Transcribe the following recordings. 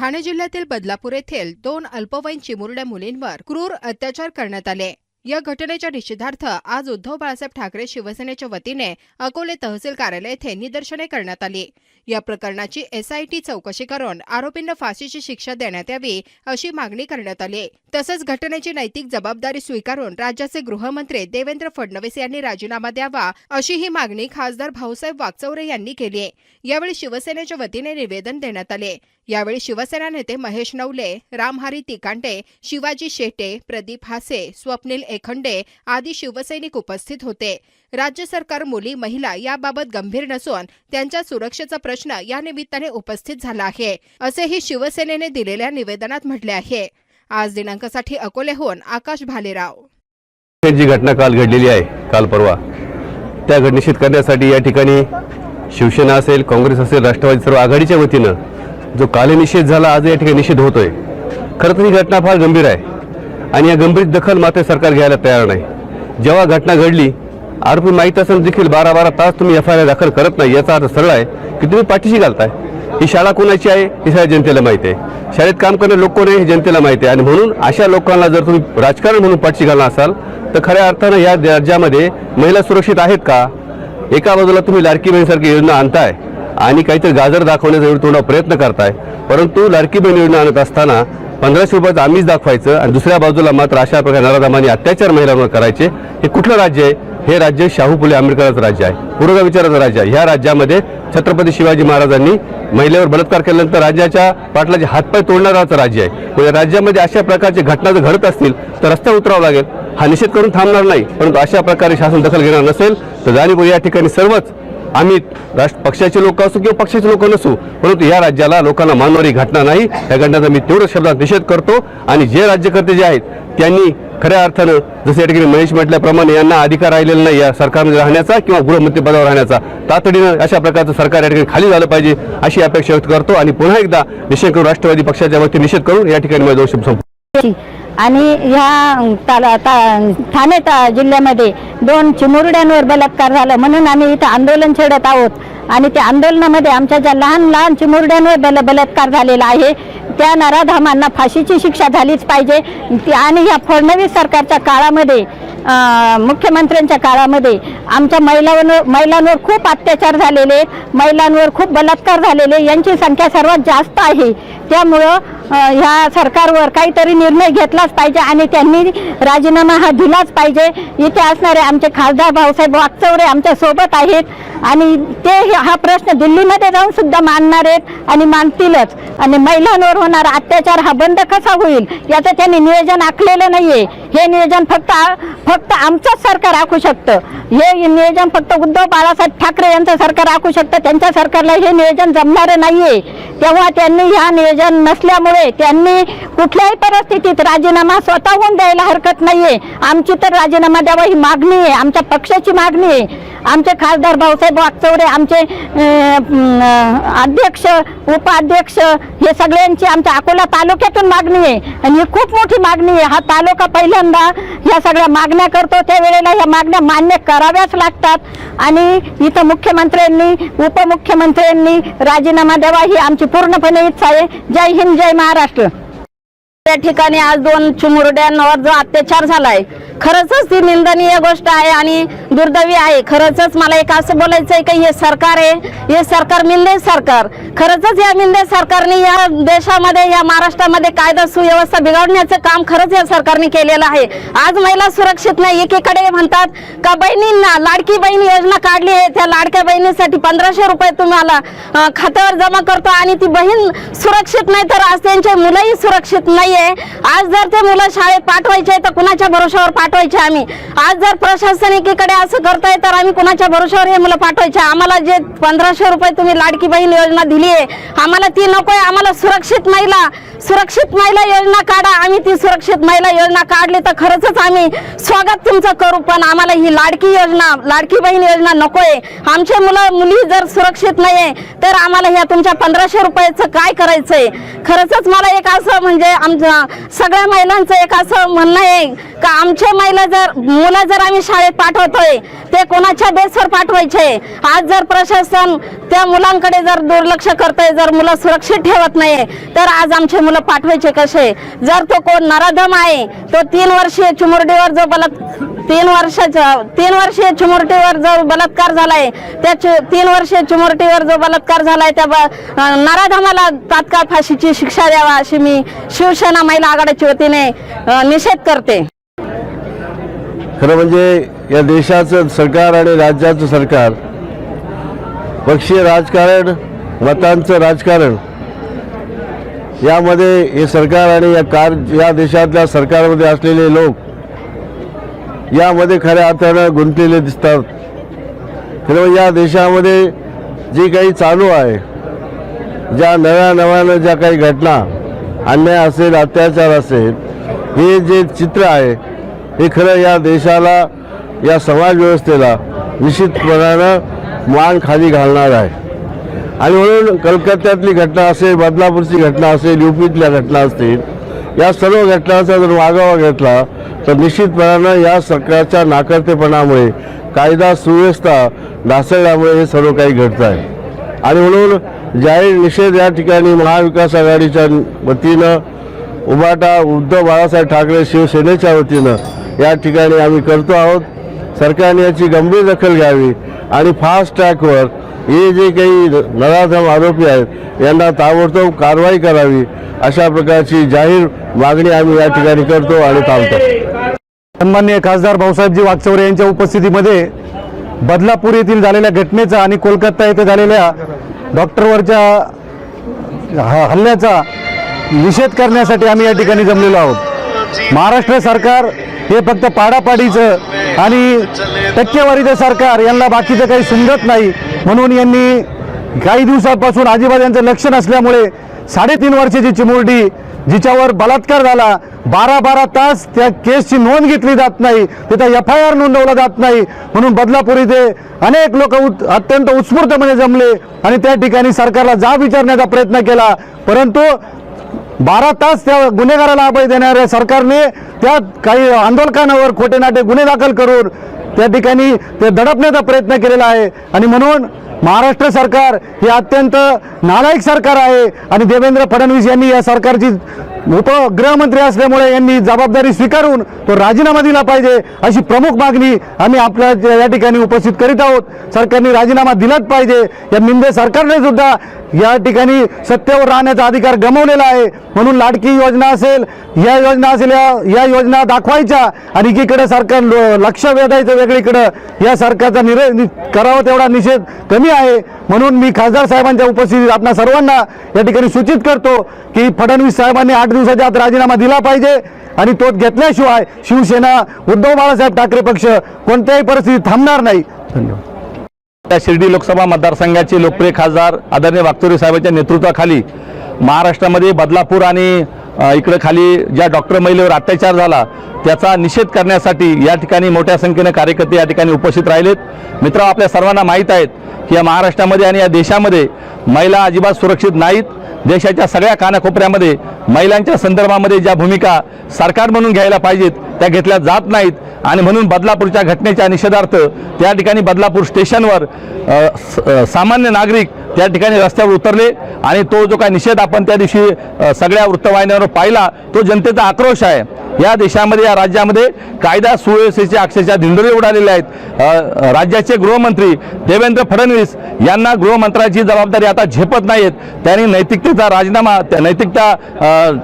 ठाणे जिल्ह्यातील बदलापूर येथील दोन अल्पवयीन चिमुरड्या मुलींवर क्रूर अत्याचार करण्यात आले. या घटनेच्या निषेधार्थ आज उद्धव बाळासाहेब ठाकरे शिवसेनेच्या वतीने अकोले तहसील कार्यालय येथे निदर्शने करण्यात आली. या प्रकरणाची एसआयटी चौकशी करून आरोपींना फाशीची शिक्षा देण्यात यावी अशी मागणी करण्यात आली. तसंच घटनेची नैतिक जबाबदारी स्वीकारून राज्याचे गृहमंत्री देवेंद्र फडणवीस यांनी राजीनामा द्यावा अशी ही मागणी खासदार भाऊसाहेब वागचौरे यांनी केली यावेळी शिवसेनेच्या वतीने निवेदन देण्यात आले. यावेळी शिवसेना नेते महेश नवले रामहारी तिकांडे शिवाजी शेटे प्रदीप हासे स्वप्नील एखंडे आदी शिवसैनिक उपस्थित होते. राज्य सरकार मुली महिला याबाबत गंभीर नसून त्यांच्या सुरक्षेचा प्रश्न या निमित्ताने उपस्थित झाला आहे असेही शिवसेनेने दिलेल्या निवेदनात म्हटले आहे. आज दिनांकासाठी अकोलेहून आकाश भालेराव. जी घटना काल घडलेली आहे काल परवा त्या घट करण्यासाठी या ठिकाणी शिवसेना असेल काँग्रेस असेल राष्ट्रवादी सर्व आघाडीच्या वतीनं जो काले निषेध झाला आज या ठिकाणी निषेध होतोय. खरं तर ही घटना फार गंभीर आहे. आणि या गंभीर दखल मात्र सरकार घ्यायला तयार नाही. जेव्हा घटना घडली आरोपी माहीत असून देखील बारा बारा तास तुम्ही एफ आय आर दाखल करत नाही याचा अर्थ सरळ आहे की तुम्ही पाठीशी घालताय. ही शाळा कोणाची आहे ही सगळ्या जनतेला माहिती आहे. शाळेत काम करणारे लोक कोण आहे हे जनतेला माहिती आहे. आणि म्हणून अशा लोकांना जर तुम्ही राजकारण म्हणून पाठीशी घालणार असाल तर खऱ्या अर्थानं या राज्यामध्ये महिला सुरक्षित आहेत का? एका बाजूला तुम्ही लाडकी बहीणसारखी योजना आणताय आणि काहीतरी गाजर दाखवण्याचा तुम्हाला प्रयत्न करताय. परंतु लाडकी बहीण योजना आणत असताना पंधराशे रुपयाचं आम्हीच दाखवायचं आणि दुसऱ्या बाजूला मात्र अशा प्रकारे नराधमाने अत्याचार महिलांवर करायचे. हे कुठलं राज्य आहे? हे राज्य शाहू फुले आंबेडकरांचं राज्य आहे. पूर्व विचाराचं राज्य आहे. ह्या राज्यामध्ये छत्रपती शिवाजी महाराजांनी महिलेवर बलात्कार केल्यानंतर राज्याच्या पाटलाचे हातपाय तोडणाराचं राज्य आहे. म्हणजे राज्यामध्ये अशा प्रकारची घटना जर घडत असतील तर रस्त्यावर उतरावं लागेल. हा निषेध करून थांबणार नाही. परंतु अशा प्रकारे शासन दखल घेणार नसेल तर जाणीव या ठिकाणी सर्वच आम्ही राष्ट्र पक्षाचे लोक असू किंवा पक्षाचे लोक नसू परंतु या राज्याला लोकांना मानणारी घटना नाही. या घटनेचा मी तेवढं शब्दात निषेध करतो आणि जे राज्यकर्ते जे आहेत त्यांनी खऱ्या अर्थानं जसं या ठिकाणी महेश म्हटल्याप्रमाणे यांना अधिकार राहिलेला नाही या सरकारमध्ये राहण्याचा किंवा गृहमंत्री पदावर राहण्याचा. तातडीनं अशा प्रकारचं सरकार या ठिकाणी खाली झालं पाहिजे अशी अपेक्षा व्यक्त करतो आणि पुन्हा एकदा निषेध करून राष्ट्रवादी पक्षाच्या वरती निषेध करून या ठिकाणी माझा दोन संपतो आणि ह्या ताला ता ठाणे ता जिल्ह्यामध्ये दोन चिमुरड्यांवर बलात्कार झाला. म्हणून आम्ही इथं आंदोलन छेडत आहोत. आणि त्या आंदोलनामध्ये आमच्या ज्या लहान लहान चिमुरड्यांवर बल बलात्कार झालेला आहे त्या नराधामांना फाशीची शिक्षा झालीच पाहिजे. आणि या फडणवीस सरकारच्या काळामध्ये मुख्यमंत्र्यांच्या काळामध्ये आमच्या महिलांवर महिलांवर खूप अत्याचार झालेले महिलांवर खूप बलात्कार झालेले यांची संख्या सर्वात जास्त आहे. त्यामुळं ह्या सरकारवर काहीतरी निर्णय घेतलाच पाहिजे आणि त्यांनी राजीनामा हा दिलाच पाहिजे. इथे असणारे आमचे खासदार भाऊसाहेब वागचौरे आमच्यासोबत आहेत आणि ते हे- हा प्रश्न दिल्लीमध्ये जाऊन सुद्धा मानणार आहेत आणि मानतीलच आणि महिलांवर होणारा अत्याचार हा बंद कसा होईल याचं त्यांनी नियोजन आखलेलं नाहीये. हे नियोजन फक्त फक्त आमचंच सरकार आखू शकतं. हे नियोजन फक्त उद्धव बाळासाहेब ठाकरे यांचं सरकार आखू शकतं. त्यांच्या सरकारला हे नियोजन जमणारं नाहीये. तेव्हा त्यांनी ह्या नियोजन नसल्यामुळे त्यांनी कुठल्याही परिस्थितीत राजीनामा स्वतःहून द्यायला हरकत नाहीये. आमची तर राजीनामा द्यावा ही मागणी आहे. आमच्या पक्षाची मागणी आहे. आमचे खासदार भाऊसाहेब वागचौरे आमचे अध्यक्ष उपाध्यक्ष हे सगळ्यांची आमच्या अकोला तालुक्यातून मागणी आहे. आणि ही खूप मोठी मागणी आहे. हा तालुका पहिल्यांदा ह्या सगळ्या मागण्या करतो. त्यावेळेला ह्या मागण्या मान्य कराव्याच लागतात. आणि इथं मुख्यमंत्र्यांनी उपमुख्यमंत्र्यांनी राजीनामा द्यावा ही आमची पूर्णपणे इच्छा आहे. जय हिंद जय महाराष्ट्र. या ठिकाणी आज दोन चिमुरड्यांवर जो अत्याचार झालाय खरंच ती निंदनीय गोष्ट आहे आणि दुर्दैवी आहे. खरंच मला एक असं बोलायचं आहे की हे सरकार आहे हे सरकार मिंदे सरकार. खरंच या मिंदे सरकारने या देशामध्ये या महाराष्ट्रामध्ये कायदा सुव्यवस्था बिघडण्याचं काम खरंच या सरकारने केलेलं आहे. आज महिला सुरक्षित नाही एकीकडे म्हणतात का बहिणींना लाडकी बहीण योजना काढली आहे त्या लाडक्या बहिणीसाठी पंधराशे रुपये तुम्हाला खात्यावर जमा करतो आणि ती बहीण सुरक्षित नाही तर आज त्यांचे मुलंही सुरक्षित नाहीये. आज जर ते मुलं शाळेत पाठवायचे तर कुणाच्या भरोशावर पाठवायचे आम्ही. आज जर प्रशासन एकीकडे असं करताय तर आम्ही कुणाच्या भरोशावर हे मुलं पाठवायचे? आम्हाला जे पंधराशे रुपये तुम्ही लाडकी बहीण योजना दिली आहे आम्हाला ती नकोय. आम्हाला सुरक्षित महिला सुरक्षित महिला योजना काढा. आम्ही ती सुरक्षित महिला योजना काढली तर खरंच आम्ही स्वागत तुमचं करू पण आम्हाला ही लाडकी योजना लाडकी बहीण योजना नकोय. आमचे मुलं मुली जर सुरक्षित नाहीये तर आम्हाला ह्या तुमच्या पंधराशे रुपयाचं काय करायचंय? खरंच मला एक असं म्हणजे आमच्या सगळ्या महिलांचं एक असं म्हणणं आहे का आमच्या महिला जर मुलं जर आम्ही शाळेत पाठवतोय ते कोणाच्या बेसवर पाठवायचे? आज जर प्रशासन त्या मुलांकडे जर दुर्लक्ष करतंय जर मुलं सुरक्षित ठेवत नाही तर आज आमचे मुलं पाठवायचे कसे? जर तो कोण नराधम आहे तो तीन वर्षीय चिमुरडीवर जो बलात् तीन वर्षाचा तीन वर्षीय चिमुरटीवर जो बलात्कार झालाय त्या तीन वर्षीय चिमुरटीवर जो बलात्कार झालाय त्या ब- नराधमाला तात्काळ फाशीची शिक्षा द्यावा अशी मी शिवसेना महिला आघाडीच्या वतीने निषेध करते. खरं म्हणजे या देशाचं सरकार आणि राज्याचं सरकार पक्षीय राजकारण मतांचं राजकारण यामध्ये हे सरकार आणि या कार या देशातल्या सरकारमध्ये असलेले लोक यामध्ये खऱ्या अर्थानं गुंतलेले दिसतात. खरं म्हणजे या देशामध्ये जी काही चालू आहे ज्या नव्या नव्यानं ज्या काही घटना अन्याय असेल अत्याचार असेल हे जे चित्र आहे हे खरं या देशाला या समाज व्यवस्थेला निश्चितपणानं मान खाली घालणार आहे. आणि म्हणून कलकत्त्यातली घटना असेल बदलापूरची घटना असेल युपीतल्या घटना असतील या सर्व घटनांचा जर मागोवा घेतला तर निश्चितपणानं या सरकारच्या नाकर्तेपणामुळे कायदा सुव्यवस्था ढासळल्यामुळे हे सर्व काही घडत आहे. आणि म्हणून जाहीर निषेध या ठिकाणी महाविकास आघाडीच्या वतीनं उभाटा उद्धव बाळासाहेब ठाकरे शिवसेनेच्या वतीनं या ठिकाणी आम्ही करतो आहोत. सरकारने याची गंभीर दखल घ्यावी आणि फास्ट ट्रॅकवर हे जे काही नराधम आरोपी आहेत यांना ताबडतोब कारवाई करावी अशा प्रकारची जाहीर मागणी आम्ही या ठिकाणी करतो आणि थांबतो. सन्मान्य खासदार भाऊसाहेबजी वागचौरे यांच्या उपस्थितीमध्ये बदलापूर येथील झालेल्या घटनेचा आणि कोलकाता येथे झालेल्या डॉक्टरवरच्या ह- हल्ल्याचा निषेध करण्यासाठी आम्ही या ठिकाणी जमलेलो आहोत. महाराष्ट्र सरकार हे फक्त पाडापाडीचं आणि टक्केवारीचं सरकार यांना बाकीचं काही समजत नाही. म्हणून यांनी काही दिवसापासून अजिबात यांचं लक्ष नसल्यामुळे साडेतीन वर्षाची चिमुरडी जिच्यावर बलात्कार झाला बारा बारा तास त्या केसची नोंद घेतली जात नाही तिथं एफ आय आर नोंदवला जात नाही. म्हणून बदलापूर इथे अनेक लोक उत अत्यंत उत्स्फूर्तपणे जमले आणि त्या ठिकाणी सरकारला जाब विचारण्याचा प्रयत्न केला. परंतु बारा तास त्या गुन्हेगाराला अभय देणाऱ्या सरकारने त्या काही आंदोलकांवर खोटे नाटे गुन्हे दाखल करून त्या ठिकाणी ते दडपण्याचा प्रयत्न केलेला आहे. आणि म्हणून महाराष्ट्र सरकार हे अत्यंत नालायक सरकार आहे. आणि देवेंद्र फडणवीस यांनी या सरकारची उपगृहमंत्री असल्यामुळे यांनी जबाबदारी स्वीकारून तो राजीनामा दिला पाहिजे अशी प्रमुख मागणी आम्ही आपल्या या ठिकाणी उपस्थित करीत आहोत. सरकारने राजीनामा दिलाच पाहिजे. या मिंदे सरकारने सुद्धा या ठिकाणी सत्तेवर राहण्याचा अधिकार गमावलेला आहे. म्हणून लाडकी योजना असेल या योजना असेल या या योजना दाखवायच्या आणि एकीकडे सरकार लक्ष वेधायचं वेगळीकडं या सरकारचा निर करावा तेवढा निषेध कमी आहे. म्हणून मी खासदार साहेबांच्या उपस्थितीत आपणा सर्वांना या ठिकाणी सूचित करतो की फडणवीस साहेबांनी आठ दिवसाच्या आत राजीनामा दिला पाहिजे आणि तो घेतल्याशिवाय शिवसेना उद्धव बाळासाहेब ठाकरे पक्ष कोणत्याही परिस्थितीत थांबणार नाही. धन्यवाद. त्या शिर्डी लोकसभा मतदारसंघाचे लोकप्रिय खासदार आदरणीय वागचोरे साहेबांच्या नेतृत्वाखाली महाराष्ट्रामध्ये बदलापूर आणि अ, इकडे खाली ज्या डॉक्टर महिलेवर अत्याचार झाला त्याचा निषेध करण्यासाठी या ठिकाणी मोठ्या संख्येने कार्यकर्ते या ठिकाणी उपस्थित राहिलेत. मित्र आपल्या सर्वांना माहीत आहेत की या महाराष्ट्रामध्ये आणि या देशामध्ये महिला अजिबात सुरक्षित नाहीत. देशाच्या सगळ्या कानाकोपऱ्यामध्ये महिलांच्या संदर्भामध्ये ज्या भूमिका सरकार म्हणून घ्यायला पाहिजेत त्या घेतल्या जात नाहीत. आणि म्हणून बदलापूरच्या घटनेच्या निषेधार्थ त्या ठिकाणी बदलापूर स्टेशनवर स- सामान्य नागरिक त्या ठिकाणी रस्त्यावर उतरले आणि तो जो काही निषेध आपण त्या दिवशी सगळ्या वृत्तवाहिन्यांवर पाहिला तो जनतेचा आक्रोश आहे. या देशामध्ये या राज्यामध्ये कायदा सुव्यवस्थेचे अक्षरशः धिंडोरे उडालेले आहेत. राज्याचे गृहमंत्री देवेंद्र फडणवीस यांना गृहमंत्र्याची जबाबदारी आता झेपत नाहीत. त्यांनी नैतिकतेचा राजीनामा त्या नैतिकता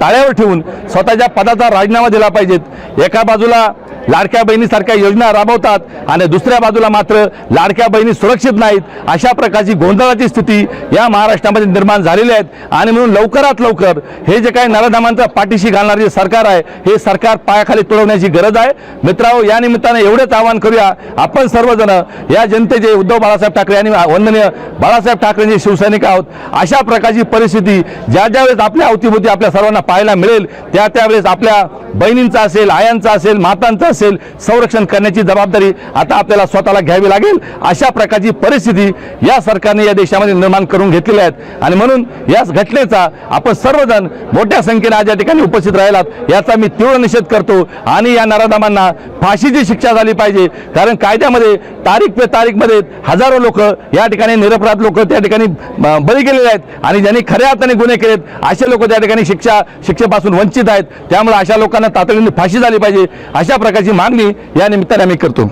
टाळ्यावर ठेवून स्वतःच्या पदाचा राजीनामा दिला पाहिजेत. एका बाजूला लाडक्या बहिणीसारख्या योजना राबवतात आणि दुसऱ्या बाजूला मात्र लाडक्या बहिणी सुरक्षित नाहीत. अशा प्रकारची गोंधळाची स्थिती या महाराष्ट्रामध्ये निर्माण झालेली आहेत. आणि म्हणून लवकरात लवकर हे जे काही नराधमांचा पाठीशी घालणारे सरकार आहे हे सरकार पायाखाली तुळवण्याची गरज आहे. मित्रांनो या निमित्ताने एवढंच आवाहन करूया. आपण सर्वजण या जनतेचे उद्धव बाळासाहेब ठाकरे आणि वंदनीय बाळासाहेब ठाकरेंचे शिवसैनिक आहोत. अशा प्रकारची परिस्थिती ज्या ज्यावेळेस आपल्या अवतीभोवती आपल्या सर्वांना पाहायला मिळेल त्या त्यावेळेस आपल्या बहिणींचा असेल आयांचा असेल मातांचं असेल संरक्षण करण्याची जबाबदारी आता आपल्याला स्वतःला घ्यावी लागेल. अशा प्रकारची परिस्थिती या सरकारने या देशामध्ये निर्माण करून घेतलेल्या आहेत. आणि म्हणून या घटनेचा आपण सर्वजण मोठ्या संख्येने आज या ठिकाणी उपस्थित राहिलात. याचा मी तीव्र निषेध करतो आणि या नराधमांना फाशीची शिक्षा झाली पाहिजे. कारण कायद्यामध्ये तारीख पे तारीखमध्ये हजारो लोक या ठिकाणी निरपराध लोक त्या ठिकाणी बळी गेलेले आहेत आणि ज्यांनी खऱ्या अर्थाने गुन्हे केलेत असे लोक त्या ठिकाणी शिक्षा शिक्षेपासून वंचित आहेत. त्यामुळे अशा लोकांना तातडीने फाशी झाली पाहिजे. अशा प्रकारची मागणी या निमित्ताने आम्ही करतो.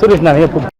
सुरेश